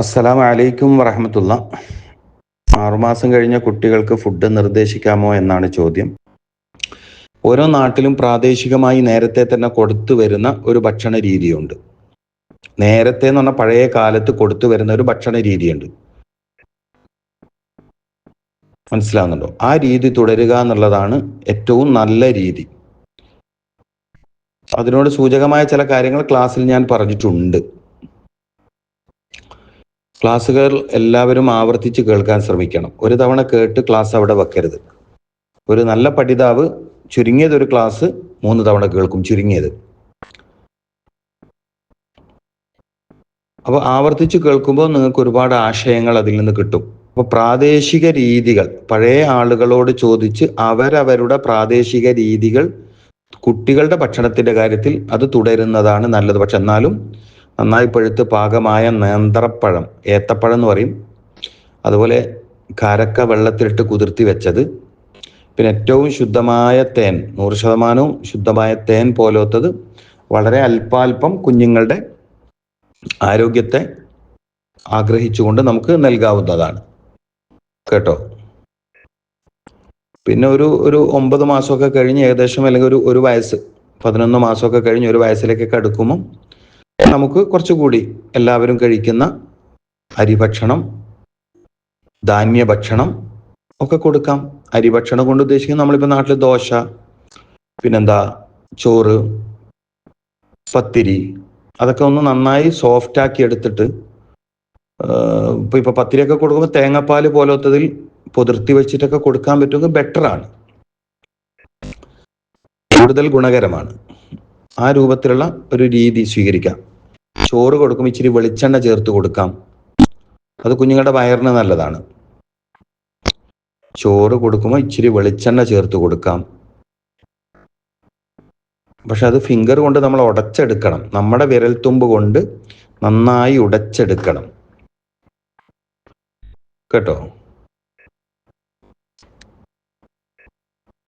അസ്സലാം വലൈക്കും വറഹമത്തുള്ള. ആറുമാസം കഴിഞ്ഞ കുട്ടികൾക്ക് ഫുഡ് നിർദ്ദേശിക്കാമോ എന്നാണ് ചോദ്യം. ഓരോ നാട്ടിലും പ്രാദേശികമായി നേരത്തെ തന്നെ കൊടുത്തു വരുന്ന ഒരു ഭക്ഷണ രീതിയുണ്ട്. നേരത്തെ എന്ന് പറഞ്ഞാൽ പഴയ കാലത്ത് കൊടുത്തു വരുന്ന ഒരു ഭക്ഷണ രീതിയുണ്ട്. മനസ്സിലാവുന്നുണ്ടോ? ആ രീതി തുടരുക എന്നുള്ളതാണ് ഏറ്റവും നല്ല രീതി. അതിനോട് സൂചകമായ ചില കാര്യങ്ങൾ ക്ലാസ്സിൽ ഞാൻ പറഞ്ഞിട്ടുണ്ട്. ക്ലാസ്സുകൾ എല്ലാവരും ആവർത്തിച്ച് കേൾക്കാൻ ശ്രമിക്കണം. ഒരു തവണ കേട്ട് ക്ലാസ് അവിടെ വെക്കരുത്. ഒരു നല്ല പഠിതാവ് ചുരുങ്ങിയത് ഒരു ക്ലാസ് മൂന്ന് തവണ കേൾക്കും ചുരുങ്ങിയത്. അപ്പോൾ ആവർത്തിച്ച് കേൾക്കുമ്പോൾ നിങ്ങൾക്ക് ഒരുപാട് ആശയങ്ങൾ അതിൽ നിന്ന് കിട്ടും. അപ്പോൾ പ്രാദേശിക രീതികൾ പഴയ ആളുകളോട് ചോദിച്ച് അവരവരുടെ പ്രാദേശിക രീതികൾ കുട്ടികളുടെ ഭക്ഷണത്തിന്റെ കാര്യത്തിൽ അത് തുടരുന്നതാണ് നല്ലത്. പക്ഷെ എന്നാലും നന്നായി പഴുത്ത് പാകമായ നേന്ത്രപ്പഴം ഏത്തപ്പഴം എന്ന് പറയും. അതുപോലെ കാരക്ക വെള്ളത്തിലിട്ട് കുതിർത്തി വെച്ചത്. പിന്നെ ഏറ്റവും ശുദ്ധമായ തേൻ നൂറ് ശതമാനവും ശുദ്ധമായ തേൻ പോലത്തത് വളരെ അല്പാൽപം കുഞ്ഞുങ്ങളുടെ ആരോഗ്യത്തെ ആഗ്രഹിച്ചുകൊണ്ട് നമുക്ക് നൽകാവുന്നതാണ്. കേട്ടോ? പിന്നെ ഒരു ഒരു ഒമ്പത് മാസമൊക്കെ കഴിഞ്ഞ് ഏകദേശം അല്ലെങ്കിൽ ഒരു ഒരു വയസ്സ് പതിനൊന്ന് മാസമൊക്കെ കഴിഞ്ഞ് ഒരു വയസ്സിലേക്കൊക്കെ അടുക്കുമ്പം നമുക്ക് കുറച്ചുകൂടി എല്ലാവരും കഴിക്കുന്ന അരിഭക്ഷണം ധാന്യഭക്ഷണം ഒക്കെ കൊടുക്കാം. അരിഭക്ഷണം കൊണ്ട് ഉദ്ദേശിക്കുന്നത് നമ്മളിപ്പോൾ നാട്ടിൽ ദോശ പിന്നെന്താ ചോറ് പത്തിരി അതൊക്കെ ഒന്ന് നന്നായി സോഫ്റ്റ് ആക്കി എടുത്തിട്ട് ഇപ്പൊ ഇപ്പോൾ പത്തിരിയൊക്കെ കൊടുക്കുമ്പോൾ തേങ്ങാപ്പാൽ പോലത്തതിൽ പുതിർത്തി വെച്ചിട്ടൊക്കെ കൊടുക്കാൻ പറ്റുമെങ്കിൽ ബെറ്ററാണ് കൂടുതൽ ഗുണകരമാണ്. ആ രൂപത്തിലുള്ള ഒരു രീതി സ്വീകരിക്കാം. ചോറ് കൊടുക്കും ഇച്ചിരി വെളിച്ചെണ്ണ ചേർത്ത് കൊടുക്കാം. അത് കുഞ്ഞുങ്ങളുടെ വയറിന് നല്ലതാണ്. ചോറ് കൊടുക്കുമ്പോൾ ഇച്ചിരി വെളിച്ചെണ്ണ ചേർത്ത് കൊടുക്കാം. പക്ഷെ അത് ഫിംഗർ കൊണ്ട് നമ്മൾ ഉടച്ചെടുക്കണം. നമ്മുടെ വിരൽത്തുമ്പ് കൊണ്ട് നന്നായി ഉടച്ചെടുക്കണം. കേട്ടോ?